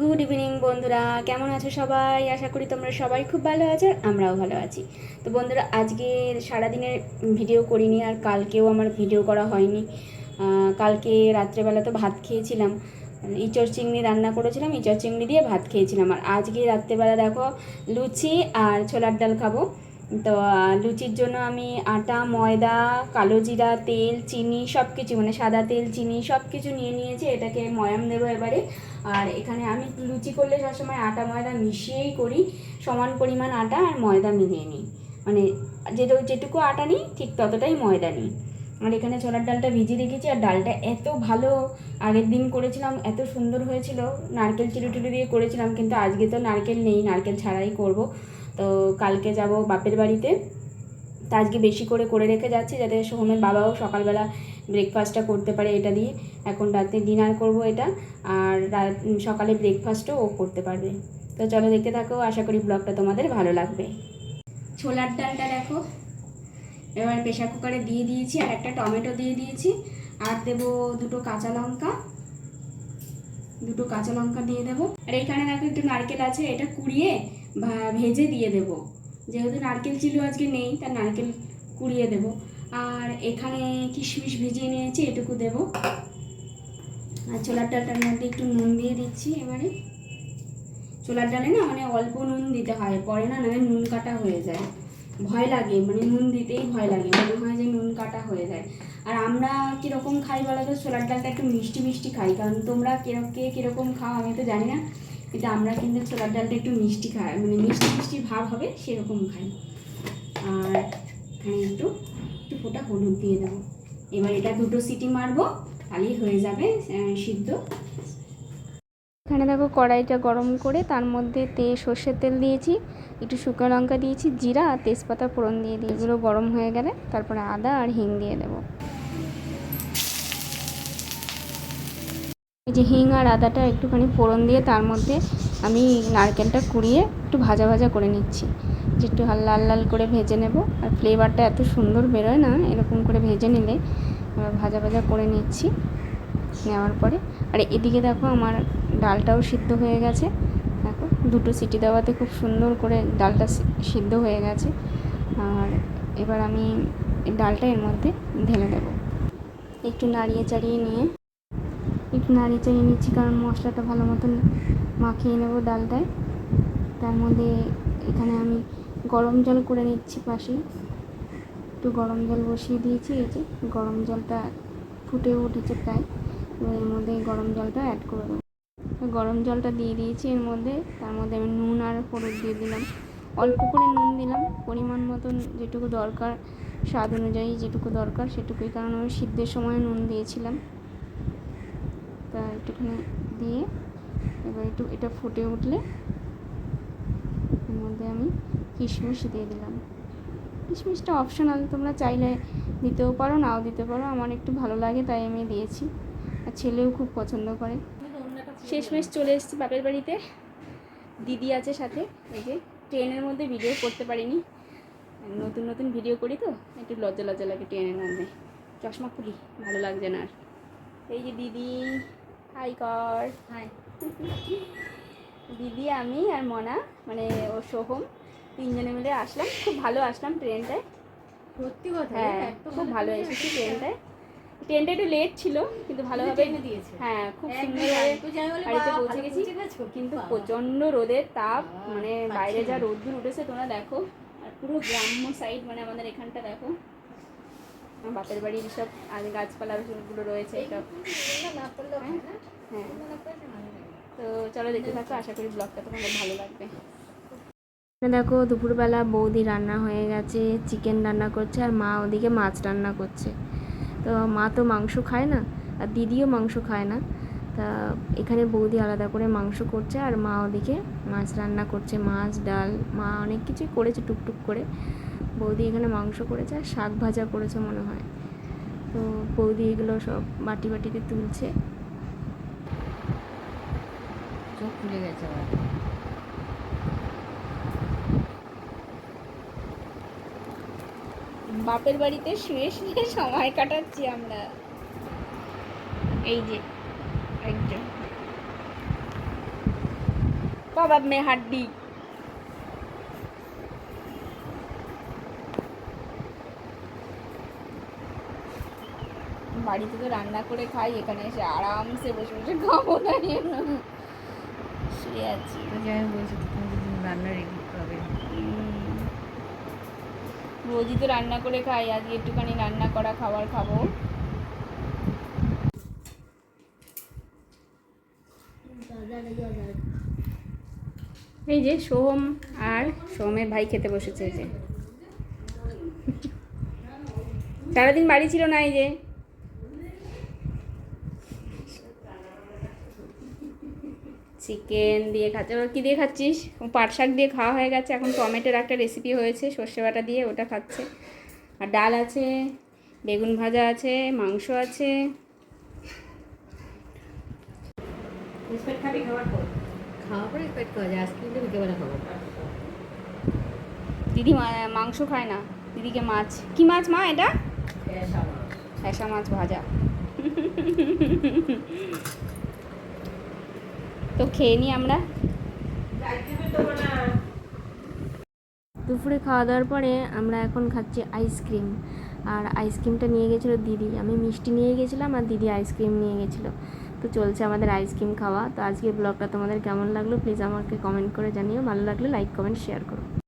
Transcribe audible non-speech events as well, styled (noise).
Good evening বন্ধুরা। কেমন আছো সবাই? আশা করি তোমরা সবাই খুব ভালো আছো, আমরাও ভালো আছি। তো বন্ধুরা আজকে সারাদিনের ভিডিও করিনি আর কালকেও আমার ভিডিও করা হয়নি। কালকে রাত্রেবেলা তো ভাত খেয়েছিলাম। ইঁচড় চিংড়ি রান্না করেছিলাম, ইঁচড় চিংড়ি দিয়ে ভাত খেয়েছিলাম। আর আজকে রাত্রেবেলা দেখো, লুচি আর ছোলার ডাল খাব। তো লুচির জন্য আমি আটা, ময়দা, কালো জিরা, তেল, চিনি সব কিছু মানে সাদা তেল, চিনি সব কিছু নিয়ে নিয়েছি, এটাকে ময়াম দেবো এবারে। আর এখানে আমি লুচি করলে সবসময় আটা, ময়দা মিশিয়েই করি, সমান পরিমাণ আটা আর ময়দা মিলিয়ে নিই। মানে যেটু, যেটুকু আটা নিই, ঠিক ততটাই ময়দা নিই। আর এখানে ছোলার ডালটা ভিজিয়ে রেখেছি, আর ডালটা এত ভালো আগের দিন করেছিলাম, এত সুন্দর হয়েছিল। নারকেল চিরু টিরু দিয়ে করেছিলাম, কিন্তু আজকে তো নারকেল নেই, নারকেল ছাড়াই করব। তো কালকে যাব বাপের বাড়িতে। তা আজকে বেশি করে করে রেখে যাচ্ছি যাতে সোহমের বাবাও সকালবেলা ব্রেকফাস্টটা করতে পারে এটা দিয়ে। এখন রাতে ডিনার করব এটা আর সকালে ব্রেকফাস্টও ও করতে পারবে। তো চলো দেখতে থাকো, আশা করি ব্লগটা তোমাদের ভালো লাগবে। ছোলার ডালটা দেখো, এবার প্রেশার কুকারে দিয়ে দিয়েছি আর একটা টমেটো দিয়ে দিয়েছি। আর দেবো দুটো কাঁচা লঙ্কা। দুটো কাঁচা লঙ্কা দিয়ে দেবো। আর এখানে দেখো একটু নারকেল আছে, এটা কুড়িয়ে ভেজে দিয়ে দেবো। যেহেতু নারকেল ছিল, আজকে নেই তার নারকেল কুড়িয়ে দেবো। আর এখানে কিশমিশ ভিজিয়ে নিয়েছি, এটুকু দেবো। আর ছোলার ডালটার মধ্যে একটু নুন দিয়ে দিচ্ছি এবারে। ছোলার ডালে না মানে অল্প নুন দিতে হয়, পরে না নাহলে নুন কাটা হয়ে যায়। ভয় লাগে মানে নুন দিতেই ভয় লাগে, মনে হয় যে নুন কাটা হয়ে যায়। আর আমরা কীরকম খাই বলো তো? ছোলার ডালটা একটু মিষ্টি মিষ্টি খাই, কারণ তোমরা কে কীরকম খাও আমি তো জানি না, কিন্তু আমরা কিন্তু ছোলার ডালটা একটু মিষ্টি খাই মানে মিষ্টি মিষ্টি ভাব হবে সেরকম খাই। আর এখানে একটু একটু ফোটা হলুদ দিয়ে দেবো। এবার এটা দুটো সিটি মারবো, তাহলেই হয়ে যাবে সিদ্ধ। এখানে দেখো কড়াইটা গরম করে তার মধ্যে তে সর্ষের তেল দিয়েছি, একটু শুকনো লঙ্কা দিয়েছি, জিরা আর তেজপাতা ফোড়ন দিয়ে দিই এগুলো গরম হয়ে গেলে তারপরে আদা আর হিং দিয়ে দেবো। এই যে হিং আর আদাটা একটুখানি ফোড়ন দিয়ে তার মধ্যে আমি নারকেলটা কুড়িয়ে একটু ভাজা ভাজা করে নিচ্ছি। যে একটু লাল লাল করে ভেজে নেব। আর ফ্লেভারটা এত সুন্দর বেরোয় না, এরকম করে ভেজে নিলে ভাজা ভাজা করে নিচ্ছি নেওয়ার পরে। আর এদিকে দেখো আমার ডালটাও সিদ্ধ হয়ে গেছে। দেখো, দুটো সিটি দেওয়াতে খুব সুন্দর করে ডালটা সিদ্ধ হয়ে গেছে। আর এবার আমি ডালটা এর মধ্যে ঢেলে দেবো। একটু নাড়িয়ে চাড়িয়ে নিয়ে, একটু নাড়িয়ে চাড়িয়ে নিচ্ছি কারণ মশলাটা ভালো মতন মাখিয়ে নেব ডালটায়। তার মধ্যে এখানে আমি গরম জল করে নিচ্ছি পাশে একটু গরম জল বসিয়ে দিয়েছি, এই যে গরম জলটা ফুটে উঠেছে প্রায়। এবার এর মধ্যে গরম জলটা অ্যাড করে দেবো। গরম জলটা দিয়ে দিয়েছি এর মধ্যে। তার মধ্যে আমি নুন আর হলুদ দিয়ে দিলাম। অল্প করে নুন দিলাম। পরিমাণ মতন যেটুকু দরকার, স্বাদ অনুযায়ী যেটুকু দরকার সেটুকুই। কারণ আমি সিদ্ধের সময় নুন দিয়েছিলাম। তা একটুখানি দিয়ে এবার একটু এটা ফুটে উঠলে এর মধ্যে আমি কিশমিশ দিয়ে দিলাম। কিশমিশটা অপশনাল তোমরা চাইলে দিতেও পারো, নাও দিতে পারো। আমার একটু ভালো লাগে, তাই আমি দিয়েছি। আর ছেলেও খুব পছন্দ করে। শেষমেশ চলে এসেছি বাপের বাড়িতে। দিদি আছে সাথে এই যে ট্রেনের মধ্যে ভিডিও করতে পারিনি। নতুন নতুন ভিডিও করি তো একটু লজ্জা লজ্জা লাগে ট্রেনের মধ্যে। চশমা খুলি ভালো লাগছে না আর। এই যে দিদি হাই কর। হাই। দিদি আমি আর মনা মানে ও সোহম তিনজনে মিলে আসলাম। খুব ভালো আসলাম ট্রেনটায়। সত্যি কথা হ্যাঁ খুব ভালো এসেছি। ট্রেনটায়। ট্রেনটা একটু লেট ছিল কিন্তু ভালোভাবে দিয়েছে। হ্যাঁ খুব বলে বাড়িতে পৌঁছে গেছি কিন্তু। প্রচণ্ড রোদের তাপ মানে বাইরে যা। রোদ্দুর উঠেছে তোমরা দেখো আর পুরো গ্রাম্য সাইড মানে আমাদের এখানটা দেখো বাপের বাড়ির সব আজ গাছপালা গুলো রয়েছে সব না, না করলেও হয় না। হ্যাঁ। তো চলো দেখতে থাকো আশা করি ব্লগটা তোমাদের ভালো লাগবে দেখো দুপুরবেলা বৌদি রান্না হয়ে গেছে চিকেন রান্না করছে আর মা ওদিকে মাছ রান্না করছে তো মা তো মাংস খায় না, আর দিদিও মাংস খায় না। তা এখানে বৌদি আলাদা করে মাংস করছে, আর মা ওদিকে মাছ রান্না করছে, মাছ, ডাল, মা অনেক কিছুই করেছে টুকটুক করে। বৌদি এখানে মাংস করেছে, আর শাক ভাজা করেছে মনে হয়। তো বৌদি এগুলো সব বাটি বাটিতে তুলছে। চোখ খুলে গেছে বাপের বাড়িতে শুয়ে শুয়ে সময় কাটাচ্ছি আমরা। এই যে, একজন। কবাব মে বাড়িতে তো রান্না করে খাই, এখানে এসে আরামসে বসে বসে খাব না। শুয়ে আছি। বলছি রান্না রেডি রোজই তো রান্না করে খাই, আজকে একটুখানি রান্না করা খাবার খাব। এই যে সোহম আর সোহমের ভাই খেতে বসেছে, এই যে। সারাদিন বাড়ি ছিল না এই যে। চিকেন দিয়ে খাচ্ছে। ওরা কী দিয়ে খাচ্ছিস? ও পাট শাক দিয়ে খাওয়া হয়ে গেছে। এখন টমেটোর একটা রেসিপি হয়েছে সর্ষে বাটা দিয়ে ওটা খাচ্ছে। আর ডাল আছে বেগুন ভাজা আছে মাংস আছে। খাবি খাবার পর? খাওয়ার পরে পেট করা যায় আইসক্রিমটা বিকেবেলা খাব দিদি মা- মাংস খায় না। দিদিকে মাছ। কি মাছ মা এটা? ফ্যাসা মাছ ভাজা। (laughs) তো খেয়ে নিই আমরা। দুপুরে খাওয়া দাওয়ার পরে আমরা এখন খাচ্ছি আইসক্রিম। আর আইসক্রিমটা নিয়ে গেছিল দিদি। আমি মিষ্টি নিয়ে গেছিলাম আর দিদি আইসক্রিম নিয়ে গেছিল। তো চলছে আমাদের আইসক্রিম খাওয়া। তো আজকে ব্লগটা তোমাদের কেমন লাগল প্লিজ আমাকে কমেন্ট করে জানিও। ভালো লাগলে লাইক কমেন্ট শেয়ার করো।